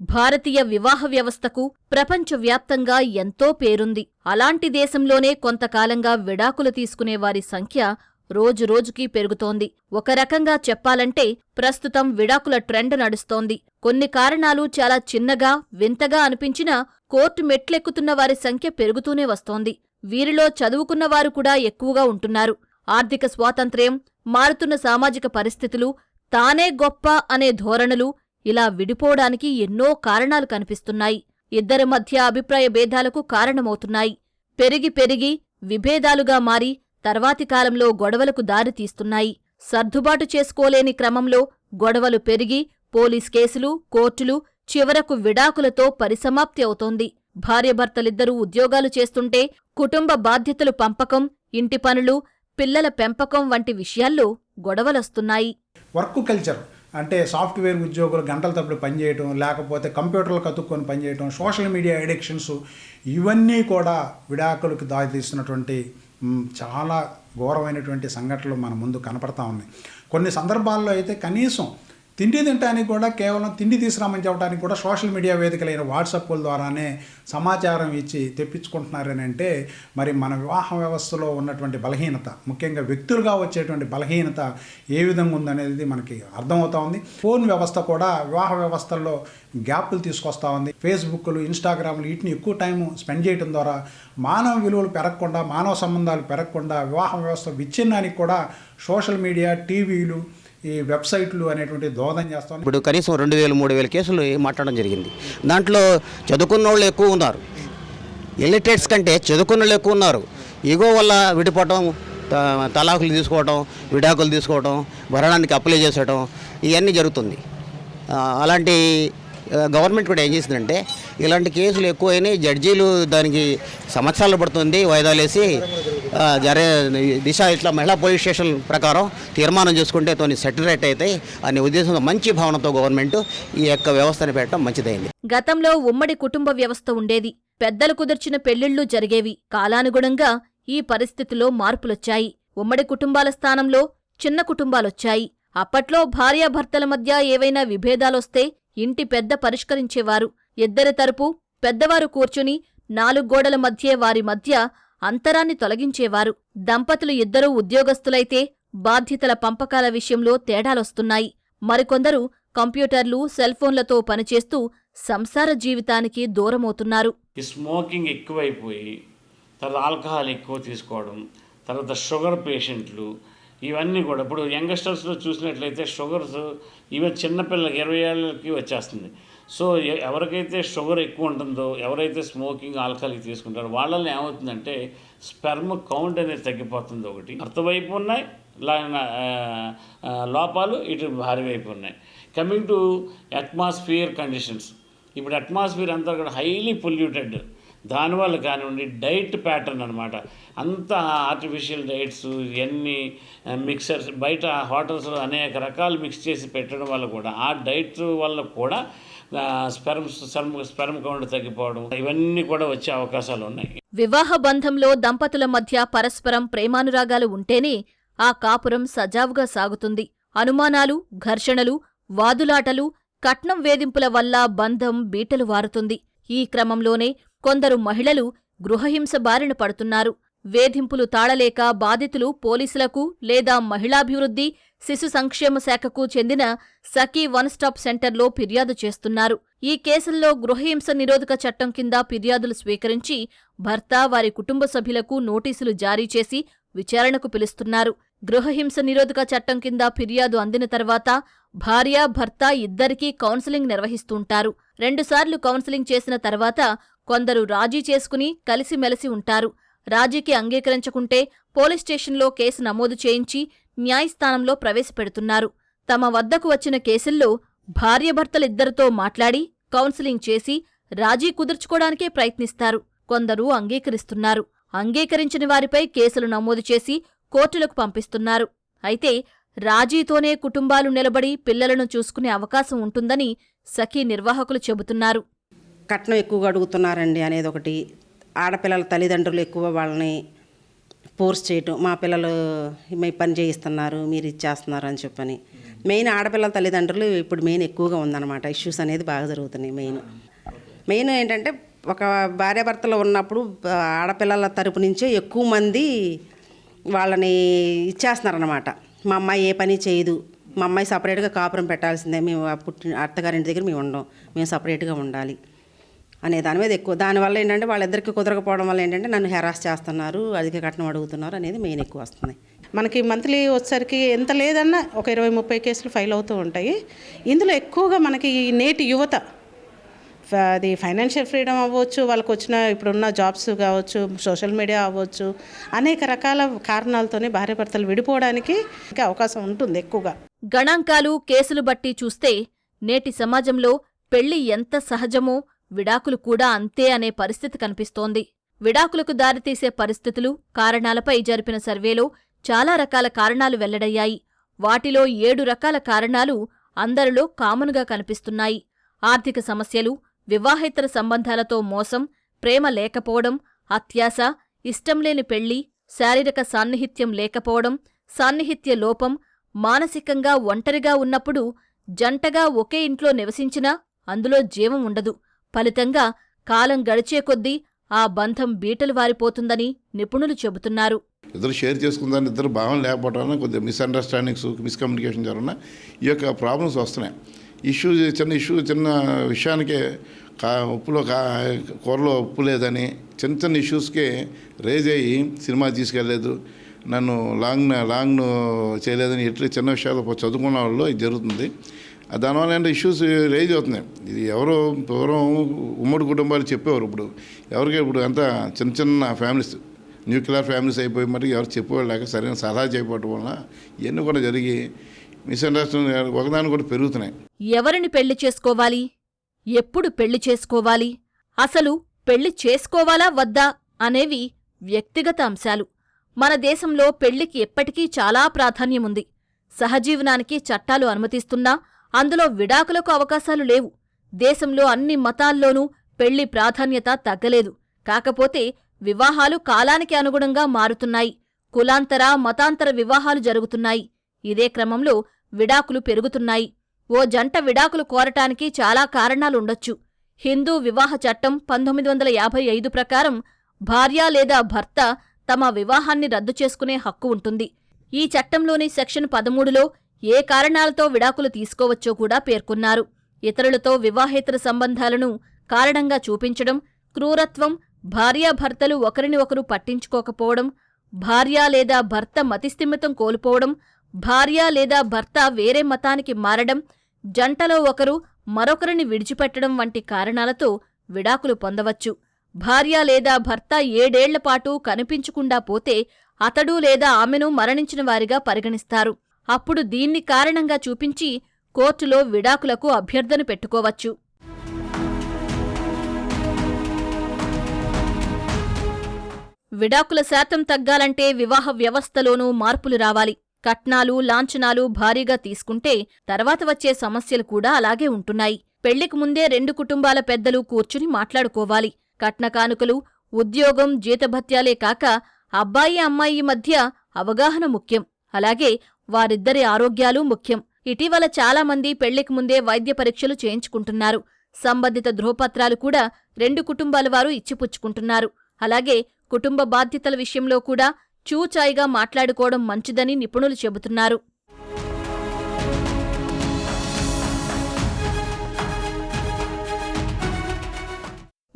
భారతీయ వివాహ వ్యవస్థకు ప్రపంచవ్యాప్తంగా ఎంతో పేరుంది. అలాంటి దేశంలోనే కొంతకాలంగా విడాకులు తీసుకునే వారి సంఖ్య రోజురోజుకీ పెరుగుతోంది. ఒక రకంగా చెప్పాలంటే ప్రస్తుతం విడాకుల ట్రెండ్ నడుస్తోంది. కొన్ని కారణాలు చాలా చిన్నగా వింతగా అనిపించినా కోర్టు మెట్లెక్కుతున్న వారి సంఖ్య పెరుగుతూనే వస్తోంది. వీరిలో చదువుకున్నవారు కూడా ఎక్కువగా ఉంటున్నారు. ఆర్థిక స్వాతంత్ర్యం మారుతున్న సామాజిక పరిస్థితులు తానే గొప్ప అనే ధోరణులు ఇలా విడిపోవడానికి ఎన్నో కారణాలు కనిపిస్తున్నాయి. ఇద్దరి మధ్య అభిప్రాయ భేదాలకు కారణమవుతున్నాయి. పెరిగి పెరిగి విభేదాలుగా మారి తర్వాతి కాలంలో గొడవలకు దారి తీస్తున్నాయి. సర్దుబాటు చేసుకోలేని క్రమంలో గొడవలు పెరిగి పోలీస్ కేసులు కోర్టులు చివరకు విడాకులతో పరిసమాప్తి అవుతోంది. భార్యభర్తలిద్దరూ ఉద్యోగాలు చేస్తుంటే కుటుంబ బాధ్యతలు పంపకం ఇంటి పనులు పిల్లల పెంపకం వంటి విషయాల్లో గొడవలొస్తున్నాయి. వర్క్ కల్చర్ అంటే సాఫ్ట్వేర్ ఉద్యోగులు గంటల తప్పుడు పనిచేయటం లేకపోతే కంప్యూటర్లు కతుక్కొని పనిచేయటం సోషల్ మీడియా ఎడిక్షన్స్ ఇవన్నీ కూడా విడాకులకు దారితీస్తున్నటువంటి చాలా ఘోరమైనటువంటి సంఘటనలు మన ముందు కనపడతా ఉన్నాయి. కొన్ని సందర్భాల్లో అయితే కనీసం తిండి తినడానికి కూడా కేవలం తిండి తీసుకురామని చెప్పడానికి కూడా సోషల్ మీడియా వేదికలైన వాట్సాప్ల ద్వారానే సమాచారం ఇచ్చి తెప్పించుకుంటున్నారని అంటే మరి మన వివాహ వ్యవస్థలో ఉన్నటువంటి బలహీనత ముఖ్యంగా వ్యక్తులుగా వచ్చేటువంటి బలహీనత ఏ విధంగా ఉందనేది మనకి అర్థమవుతా ఉంది. ఫోన్ వ్యవస్థ కూడా వివాహ వ్యవస్థల్లో గ్యాప్లు తీసుకొస్తా ఉంది. ఫేస్బుక్లు ఇన్స్టాగ్రామ్లు వీటిని ఎక్కువ టైం స్పెండ్ చేయడం ద్వారా మానవ విలువలు పెరగకుండా మానవ సంబంధాలు పెరగకుండా వివాహ వ్యవస్థ విచ్ఛిన్నానికి కూడా సోషల్ మీడియా టీవీలు ఈ వెబ్సైట్లు అనేటువంటి దోహదం చేస్తాం. ఇప్పుడు కనీసం రెండు వేలు మూడు వేల కేసులు మాట్లాడడం జరిగింది. దాంట్లో చదువుకున్న వాళ్ళు ఎక్కువ ఉన్నారు. ఎలిటేట్స్ కంటే చదువుకున్న వాళ్ళు ఎక్కువ ఉన్నారు. ఈగో వల్ల విడిపోవటం త- తలాకులు తీసుకోవటం విడాకులు తీసుకోవటం భరణానికి అప్లై చేసేయటం ఇవన్నీ జరుగుతుంది. అలాంటి గవర్నమెంట్ కూడా ఏం చేసిందంటే ఇలాంటి కేసులు ఎక్కువైనాయి. జడ్జీలు దానికి సంవత్సరాలు పడుతుంది వాయిదాలేసి జరే దిశ ఇట్లా మహిళా పోలీస్ స్టేషన్ ప్రకారం తీర్మానం చేసుకుంటే తోని సెటిరేట్ అవుతాయి అనే ఉద్దేశంతో మంచి భావనతో గవర్నమెంట్ ఈ యొక్క వ్యవస్థను పెట్టడం మంచిదైంది. గతంలో ఉమ్మడి కుటుంబ వ్యవస్థ ఉండేది. పెద్దలు కుదిర్చిన పెళ్ళిళ్ళు జరిగేవి. కాలానుగుణంగా ఈ పరిస్థితిలో మార్పులొచ్చాయి. ఉమ్మడి కుటుంబాల స్థానంలో చిన్న కుటుంబాలొచ్చాయి. అప్పట్లో భార్యాభర్తల మధ్య ఏవైనా విభేదాలొస్తే ఇంటి పెద్ద పరిష్కరించేవారు. ఇద్దరి తరపు పెద్దవారు కూర్చుని నాలుగు గోడల మధ్య వారి మధ్య అంతరాన్ని తొలగించేవారు. దంపతులు ఇద్దరూ ఉద్యోగస్తులైతే బాధ్యతల పంపకాల విషయంలో తేడాలొస్తున్నాయి. మరికొందరు కంప్యూటర్లు సెల్ఫోన్లతో పనిచేస్తూ సంసార జీవితానికి దూరమవుతున్నారు. స్మోకింగ్ ఎక్కువైపోయి తర్వాత ఆల్కహాల్ ఎక్కువ తీసుకోవడం తర్వాత షుగర్ పేషెంట్లు ఇవన్నీ కూడా ఇప్పుడు యంగ్స్టర్స్లో చూసినట్లయితే షుగర్స్ ఇవి చిన్నపిల్లలకి ఇరవై ఏళ్ళకి వచ్చేస్తుంది. సో ఎవరికైతే షుగర్ ఎక్కువ ఉంటుందో ఎవరైతే స్మోకింగ్ ఆల్కహాల్ తీసుకుంటారో వాళ్ళని ఏమవుతుందంటే స్పెర్మ్ కౌంట్ అనేది తగ్గిపోతుంది ఒకటి. అర్థవైపు ఉన్నాయి లోపాలు ఇటు భారీ వైపు ఉన్నాయి. కమింగ్ టు అట్మాస్ఫియర్ కండిషన్స్ ఇప్పుడు అట్మాస్ఫియర్ అంతా కూడా హైలీ పొల్యూటెడ్ దానివల్ల కానివ్వండి డైట్ ప్యాటర్న్ అనమాట అంత ఆర్టిఫిషియల్ డైట్స్ ఇవన్నీ మిక్సర్స్ బయట హోటల్స్లో అనేక రకాలు మిక్స్ చేసి పెట్టడం వల్ల కూడా ఆ డైట్ వల్ల కూడా స్పెర్మ్ స్పెర్మ్ స్పెర్మ్ కౌంట్ తగ్గిపోవడం ఇవన్నీ కూడా వచ్చే అవకాశాలు ఉన్నాయి. వివాహ బంధంలో దంపతుల మధ్య పరస్పరం ప్రేమానురాగాలు ఉంటేనే ఆ కాపురం సజావుగా సాగుతుంది. అనుమానాలు ఘర్షణలు వాదులాటలు కట్నం వేధింపుల వల్ల బంధం బీటలు వారుతుంది. ఈ క్రమంలోనే కొందరు మహిళలు గృహహింస బారిన పడుతున్నారు. వేధింపులు తాళలేక బాధితులు పోలీసులకు లేదా మహిళాభివృద్ధి శిశు సంక్షేమ శాఖకు చెందిన సఖీ వన్ స్టాప్ సెంటర్లో ఫిర్యాదు చేస్తున్నారు. ఈ కేసుల్లో గృహహింస నిరోధక చట్టం కింద ఫిర్యాదులు స్వీకరించి భర్త వారి కుటుంబ సభ్యులకు నోటీసులు జారీ చేసి విచారణకు పిలుస్తున్నారు. గృహహింస నిరోధక చట్టం కింద ఫిర్యాదు అందిన తర్వాత భార్య భర్త ఇద్దరికీ కౌన్సిలింగ్ నిర్వహిస్తుంటారు రెండుసార్లు కౌన్సిలింగ్ చేసిన తర్వాత కొందరు రాజీ చేసుకుని కలిసిమెలిసి ఉంటారు. రాజీకి అంగీకరించకుంటే పోలీస్ స్టేషన్లో కేసు నమోదు చేయించి న్యాయస్థానంలో ప్రవేశపెడుతున్నారు. తమ వద్దకు వచ్చిన కేసుల్లో భార్యభర్తలిద్దరితో మాట్లాడి కౌన్సిలింగ్ చేసి రాజీ కుదుర్చుకోవడానికే ప్రయత్నిస్తారు. కొందరు అంగీకరిస్తున్నారు. అంగీకరించని వారిపై కేసులు నమోదు చేసి కోర్టులకు పంపిస్తున్నారు. అయితే రాజీతోనే కుటుంబాలు నిలబడి పిల్లలను చూసుకునే అవకాశం ఉంటుందని సఖీ నిర్వాహకులు చెబుతున్నారు. కట్నం ఎక్కువగా అడుగుతున్నారండి అనేది ఒకటి ఆడపిల్లల తల్లిదండ్రులు ఎక్కువ వాళ్ళని ఫోర్స్ చేయటం మా పిల్లలు మీ పని చేయిస్తున్నారు మీరు ఇచ్చేస్తున్నారు అని చెప్పని. మెయిన్ ఆడపిల్లల తల్లిదండ్రులు ఇప్పుడు మెయిన్ ఎక్కువగా ఉందన్నమాట. ఇష్యూస్ అనేది బాగా జరుగుతున్నాయి మెయిన్. మెయిన్ ఏంటంటే ఒక భార్యాభర్తలు ఉన్నప్పుడు ఆడపిల్లల తరపు నుంచే ఎక్కువ మంది వాళ్ళని ఇచ్చేస్తున్నారనమాట మా అమ్మాయి ఏ పని చేయదు మా అమ్మాయి సపరేట్గా కాపురం పెట్టాల్సిందే మేము పుట్టిన అత్తగారింటి దగ్గర మేము ఉండం మేము సపరేట్గా ఉండాలి అనే దాని మీద ఎక్కువ. దానివల్ల ఏంటంటే వాళ్ళిద్దరికి కుదరకపోవడం వల్ల ఏంటంటే నన్ను హెరాస్ చేస్తున్నారు అధిక కట్నం అడుగుతున్నారు అనేది మెయిన్ ఎక్కువ వస్తుంది. మనకి మంత్లీ వచ్చేసరికి ఎంత లేదన్నా ఒక ఇరవై ముప్పై కేసులు ఫైల్ అవుతూ ఉంటాయి. ఇందులో ఎక్కువగా మనకి ఈ నేటి యువత అది ఫైనాన్షియల్ ఫ్రీడమ్ అవ్వచ్చు వాళ్ళకు వచ్చిన ఇప్పుడున్న జాబ్స్ కావచ్చు సోషల్ మీడియా అవ్వచ్చు అనేక రకాల కారణాలతోనే భార్యాభర్తలు విడిపోవడానికి ఇంకా అవకాశం ఉంటుంది ఎక్కువగా. గణాంకాలు కేసులు బట్టి చూస్తే నేటి సమాజంలో పెళ్ళి ఎంత సహజమో విడాకులు కూడా అంతే అనే పరిస్థితి కనిపిస్తోంది. విడాకులకు దారితీసే పరిస్థితులు కారణాలపై జరిపిన సర్వేలో చాలా రకాల కారణాలు వెల్లడయ్యాయి. వాటిలో ఏడు రకాల కారణాలు అందరిలో కామన్గా కనిపిస్తున్నాయి. ఆర్థిక సమస్యలు వివాహేతర సంబంధాలతో మోసం ప్రేమ లేకపోవడం అత్యాశ ఇష్టంలేని పెళ్ళి శారీరక సాన్నిహిత్యం లేకపోవడం సాన్నిహిత్య లోపం మానసికంగా ఒంటరిగా ఉన్నప్పుడు జంటగా ఒకే ఇంట్లో నివసించినా అందులో జీవం ఉండదు. ఫలితంగా కాలం గడిచే కొద్దీ ఆ బంధం బీటలు వారిపోతుందని నిపుణులు చెబుతున్నారు. ఇద్దరు షేర్ చేసుకుందాన్ని ఇద్దరు భావన లేకపోవడం వల్ల కొద్దిగా మిస్అండర్స్టాండింగ్స్ మిస్కమ్యూనికేషన్ జరగన ఈ యొక్క ప్రాబ్లమ్స్ వస్తున్నాయి. ఇష్యూ చిన్న ఇష్యూ చిన్న విషయానికే కా ఉప్పులో కా కూరలో ఉప్పు లేదని చిన్న చిన్న ఇష్యూస్కే రేజ్ అయ్యి సినిమా తీసుకెళ్ళలేదు నన్ను లాంగ్ లాంగ్ చేయలేదని ఎట్లా చిన్న విషయాలు చదువుకున్న వాళ్ళు ఇది జరుగుతుంది. దానివల్ల ఏంటంటే ఇష్యూస్ రేజ్ అవుతున్నాయి. ఇది ఎవరో పూర్వం ఉమ్మడి కుటుంబాలు చెప్పేవారు ఇప్పుడు. ఎవరికి ఇప్పుడు అంతా చిన్న చిన్న ఫ్యామిలీస్ న్యూక్లియర్ ఫ్యామిలీస్ అయిపోయి మరి ఎవరు చెప్పేవాళ్ళు లేక సరైన సలహా చేయకపోవడం వలన ఇవన్నీ కూడా జరిగి మిస్అండర్స్టాండింగ్ ఒకదాని కూడా పెరుగుతున్నాయి. ఎవరిని పెళ్ళి చేసుకోవాలి? ఎప్పుడు పెళ్ళి చేసుకోవాలి? అసలు పెళ్ళి చేసుకోవాలా వద్దా అనేవి వ్యక్తిగత అంశాలు. మన దేశంలో పెళ్ళికి ఎప్పటికీ చాలా ప్రాధాన్యముంది సహజీవనానికి చట్టాలు అనుమతిస్తున్నా అందులో విడాకులకు అవకాశాలు లేవు. దేశంలో అన్ని మతాల్లోనూ పెళ్ళి ప్రాధాన్యత తగ్గలేదు. కాకపోతే వివాహాలు కాలానికి అనుగుణంగా మారుతున్నాయి. కులాంతర మతాంతర వివాహాలు జరుగుతున్నాయి. ఇదే క్రమంలో విడాకులు పెరుగుతున్నాయి. ఓ జంట విడాకులు కోరటానికి చాలా కారణాలుండొచ్చు. హిందూ వివాహ చట్టం పంతొమ్మిది వందల యాభై ఐదు ప్రకారం భార్య లేదా భర్త తమ వివాహాన్ని రద్దు చేసుకునే హక్కు ఉంటుంది. ఈ చట్టంలోని సెక్షన్ పదమూడులో ఏ కారణాలతో విడాకులు తీసుకోవచ్చో కూడా పేర్కొన్నారు. ఇతరులతో వివాహేతర సంబంధాలను కారణంగా చూపించడం క్రూరత్వం భార్యాభర్తలు ఒకరిని ఒకరు పట్టించుకోకపోవడం భార్య లేదా భర్త మతిస్థిమితం కోల్పోవడం భార్య లేదా భర్త వేరే మతానికి మారడం జంటలో ఒకరు మరొకరిని విడిచిపెట్టడం వంటి కారణాలతో విడాకులు పొందవచ్చు. భార్య లేదా భర్త ఏడేళ్ళపాటు కనిపించకుండా పోతే అతడు లేదా ఆమెను మరణించిన వారిగా పరిగణిస్తారు. అప్పుడు దీన్ని కారణంగా చూపించి కోర్టులో విడాకులకు అభ్యర్థన పెట్టుకోవచ్చు. విడాకుల శాతం తగ్గాలంటే వివాహ వ్యవస్థలోనూ మార్పులు రావాలి. కట్నాలు లాంఛనాలు భారీగా తీసుకుంటే తర్వాత వచ్చే సమస్యలు కూడా అలాగే ఉంటున్నాయి. పెళ్ళికి ముందే రెండు కుటుంబాల పెద్దలు కూర్చుని మాట్లాడుకోవాలి. కట్న కానుకలు ఉద్యోగం జీతభత్యాలే కాక అబ్బాయి అమ్మాయి మధ్య అవగాహన ముఖ్యం. అలాగే వారిద్దరి ఆరోగ్యాలు ముఖ్యం. ఇటీవల చాలామంది పెళ్ళికి ముందే వైద్య పరీక్షలు చేయించుకుంటున్నారు. సంబంధిత ధృవపత్రాలు కూడా రెండు కుటుంబాల వారు ఇచ్చిపుచ్చుకుంటున్నారు. అలాగే కుటుంబ బాధ్యతల విషయంలో కూడా చూచాయిగా మాట్లాడుకోవడం మంచిదని నిపుణులు చెబుతున్నారు.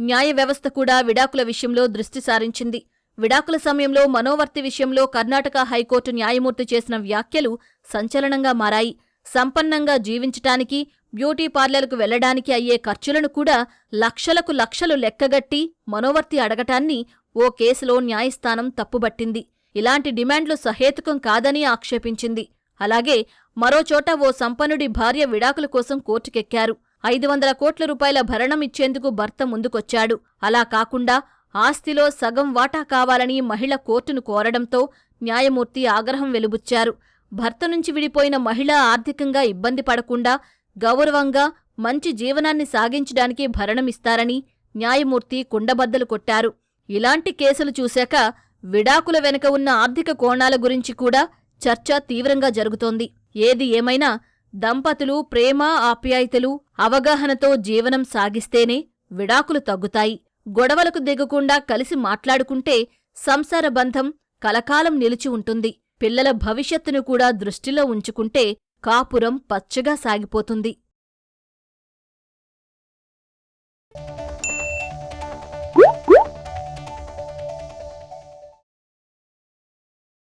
న్యాయ వ్యవస్థ కూడా విడాకుల విషయంలో దృష్టి సారించింది. విడాకుల సమయంలో మనోవర్తి విషయంలో కర్ణాటక హైకోర్టు న్యాయమూర్తి చేసిన వ్యాఖ్యలు సంచలనంగా మారాయి. సంపన్నంగా జీవించటానికి బ్యూటీ పార్లర్కు వెళ్ళడానికి అయ్యే ఖర్చులను కూడా లక్షలకు లక్షలు లెక్కగట్టి మనోవర్తి అడగటాన్ని ఓ కేసులో న్యాయస్థానం తప్పుబట్టింది. ఇలాంటి డిమాండ్లు సహేతుకం కాదని ఆక్షేపించింది. అలాగే మరోచోట ఓ సంపన్నుడి భార్య విడాకుల కోసం కోర్టుకెక్కారు. ఐదు వందల కోట్ల రూపాయల భరణం ఇచ్చేందుకు భర్త ముందుకొచ్చాడు. అలా కాకుండా ఆస్తిలో సగం వాటా కావాలని మహిళ కోర్టును కోరడంతో న్యాయమూర్తి ఆగ్రహం వెలుబుచ్చారు. భర్త నుంచి విడిపోయిన మహిళ ఆర్థికంగా ఇబ్బంది పడకుండా గౌరవంగా మంచి జీవనాన్ని సాగించడానికి భరణమిస్తారని న్యాయమూర్తి కుండబద్దలు కొట్టారు. ఇలాంటి కేసులు చూశాక విడాకుల వెనుక ఉన్న ఆర్థిక కోణాల గురించి కూడా చర్చ తీవ్రంగా జరుగుతోంది. ఏది ఏమైనా దంపతులు ప్రేమ ఆప్యాయతలు అవగాహనతో జీవనం సాగిస్తేనే విడాకులు తగ్గుతాయి. గొడవలకు దిగకుండా కలిసి మాట్లాడుకుంటే సంసార బంధం కలకాలం నిలిచి ఉంటుంది. పిల్లల భవిష్యత్తును కూడా దృష్టిలో ఉంచుకుంటే కాపురం పచ్చగా సాగిపోతుంది.